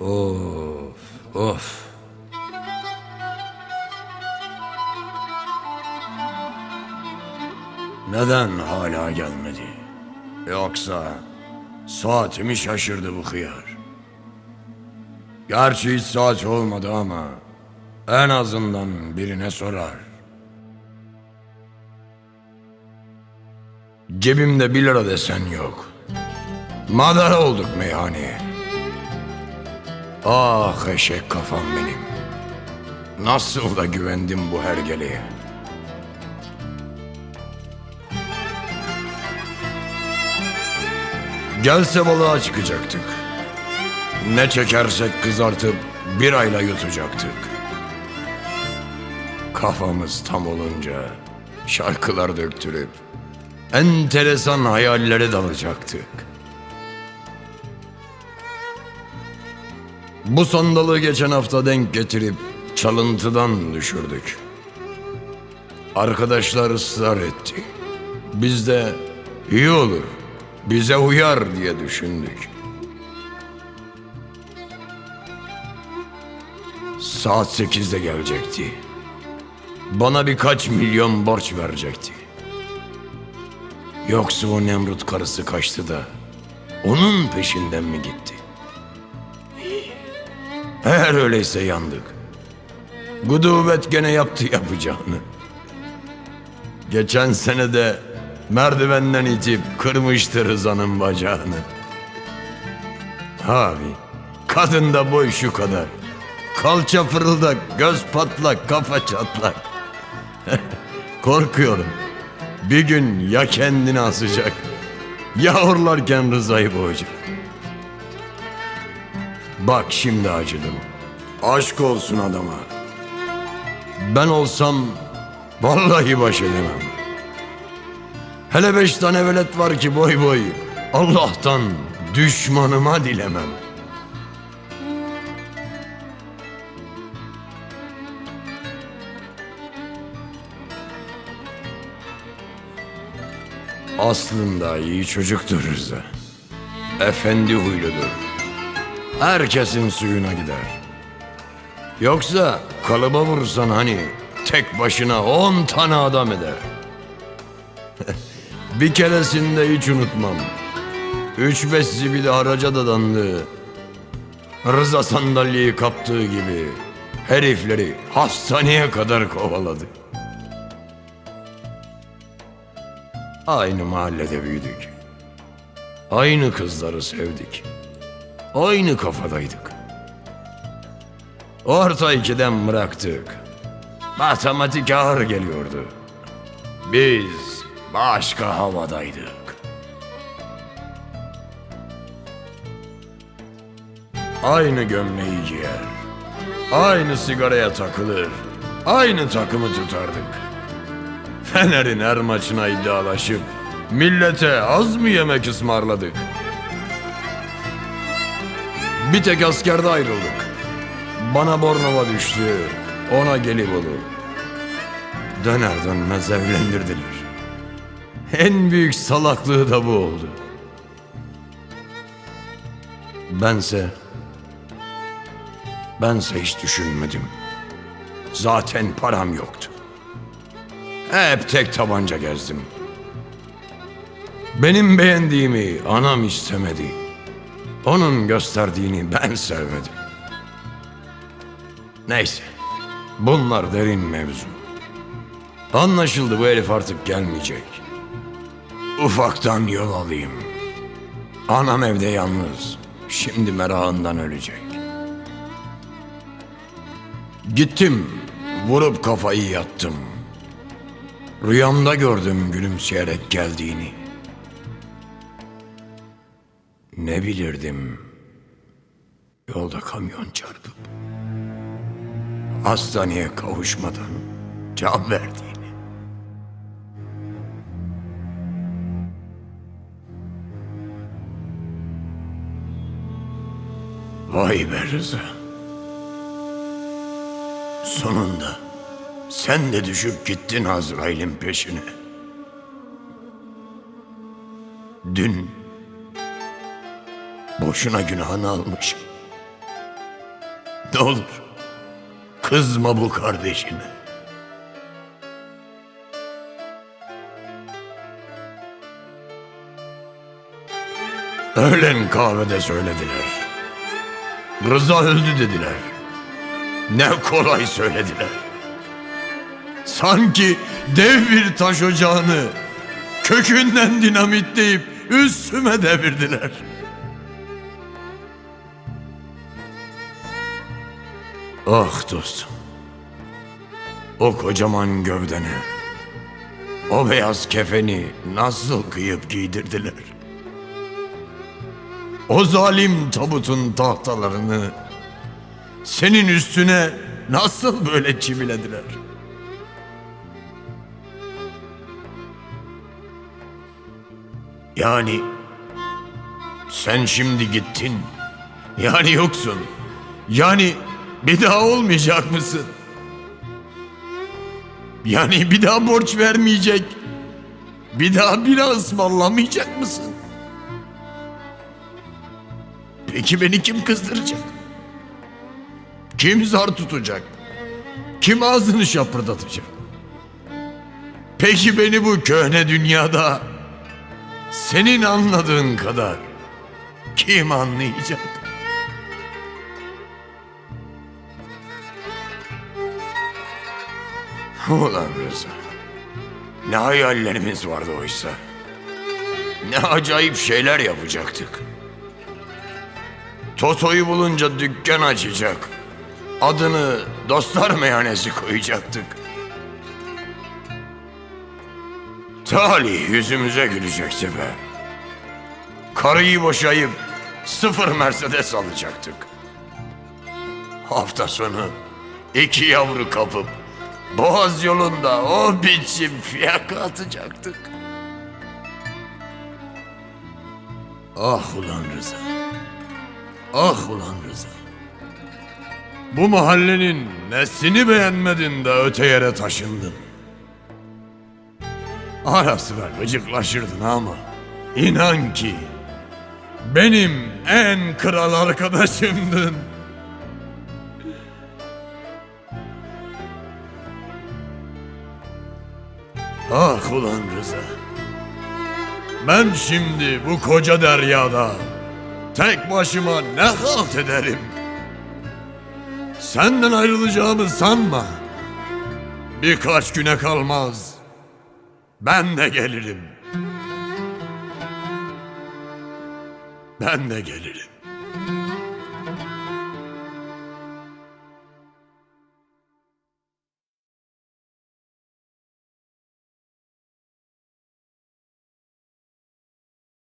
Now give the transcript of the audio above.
Of, of. Neden hala gelmedi? Yoksa saatimi şaşırdı bu hıyar. Gerçi hiç saat olmadı ama en azından birine sorar. Cebimde bir lira desen yok. Madara olduk meyhaneye. Ah eşek kafam benim. Nasıl da güvendim bu hergeleye. Gelse balığa çıkacaktık. Ne çekersek kızartıp bir ayla yutacaktık. Kafamız tam olunca şarkılar döktürüp enteresan hayallere dalacaktık. Bu sandalı geçen hafta denk getirip çalıntıdan düşürdük. Arkadaşlar ısrar etti. Biz de iyi olur, bize uyar diye düşündük. Saat sekizde gelecekti. Bana birkaç milyon borç verecekti. Yoksa o Nemrut karısı kaçtı da onun peşinden mi gitti? Eğer öyleyse yandık. Gudubet gene yaptı yapacağını. Geçen sene de merdivenden itip kırmıştı Rıza'nın bacağını. Abi, kadın da boy şu kadar. Kalça fırıldak, göz patlak, kafa çatlak. Korkuyorum. Bir gün ya kendini asacak, ya horlarken Rıza'yı boğacak. Bak şimdi acıdım. Aşk olsun adama. Ben olsam vallahi baş edemem. Hele beş tane velet var ki boy boy. Allah'tan düşmanıma dilemem. Aslında iyi çocuktur Rıza. Efendi huyludur. Herkesin suyuna gider. Yoksa kalıba vursan hani tek başına on tane adam eder. bir keresinde hiç unutmam. Üç beş zibidi haraca dadandı. Rıza sandalyeyi kaptığı gibi herifleri hastaneye kadar kovaladı. Aynı mahallede büyüdük. Aynı kızları sevdik. Aynı kafadaydık. Orta ikiden bıraktık. Matematik ağır geliyordu. Biz başka havadaydık. Aynı gömleği giyer. Aynı sigaraya takılır. Aynı takımı tutardık. Fener'in her maçına iddialaşıp millete az mı yemek ısmarladık? Bir tek askerde ayrıldık. Bana Bornova düştü, ona Gelibolu. Döner dönmez evlendirdiler. En büyük salaklığı da bu oldu. Bense... Bense hiç düşünmedim. Zaten param yoktu. Hep tek tabanca gezdim. Benim beğendiğimi anam istemedi. Onun gösterdiğini ben sevmedim. Neyse. Bunlar derin mevzu. Anlaşıldı bu herif artık gelmeyecek. Ufaktan yol alayım. Anam evde yalnız. Şimdi merakından ölecek. Gittim. Vurup kafayı yattım. Rüyamda gördüm gülümseyerek geldiğini. Ne bilirdim yolda kamyon çarpıp hastaneye kavuşmadan can verdiğini. Vay be Rıza. Sonunda sen de düşüp gittin Azrail'in peşine. Dün boşuna günahını almışım. Ne olur kızma bu kardeşine. Öğlen kahvede söylediler. Rıza öldü dediler. Ne kolay söylediler. Sanki dev bir taş ocağını kökünden dinamitleyip üstüme devirdiler. Ah dostum. O kocaman gövdene, o beyaz kefeni nasıl kıyıp giydirdiler? O zalim tabutun tahtalarını senin üstüne nasıl böyle çivilediler? Yani sen şimdi gittin. Yani yoksun. Yani bir daha olmayacak mısın? Yani bir daha borç vermeyecek. Bir daha bira ısmarlamayacak mısın? Peki beni kim kızdıracak? Kim zar tutacak? Kim ağzını şapırdatacak? Peki beni bu köhne dünyada senin anladığın kadar kim anlayacak? Ulan Rıza. Ne hayallerimiz vardı oysa. Ne acayip şeyler yapacaktık. Toto'yu bulunca dükkan açacak. Adını dostlar meyhanesi koyacaktık. Talih yüzümüze gülecekti be. Karıyı boşayıp sıfır Mercedes alacaktık. Hafta sonu iki yavru kapıp Boğaz yolunda o biçim fiyaka atacaktık. Ah ulan Rıza. Ah ulan Rıza. Bu mahallenin nesini beğenmedin de öte yere taşındın. Ara sıra gıcıklaşırdın ama inan ki benim en kral arkadaşımdın. Ulan Rıza. Ben şimdi bu koca deryada tek başıma ne halt ederim? Senden ayrılacağımı sanma. Birkaç güne kalmaz. Ben de gelirim. Ben de gelirim.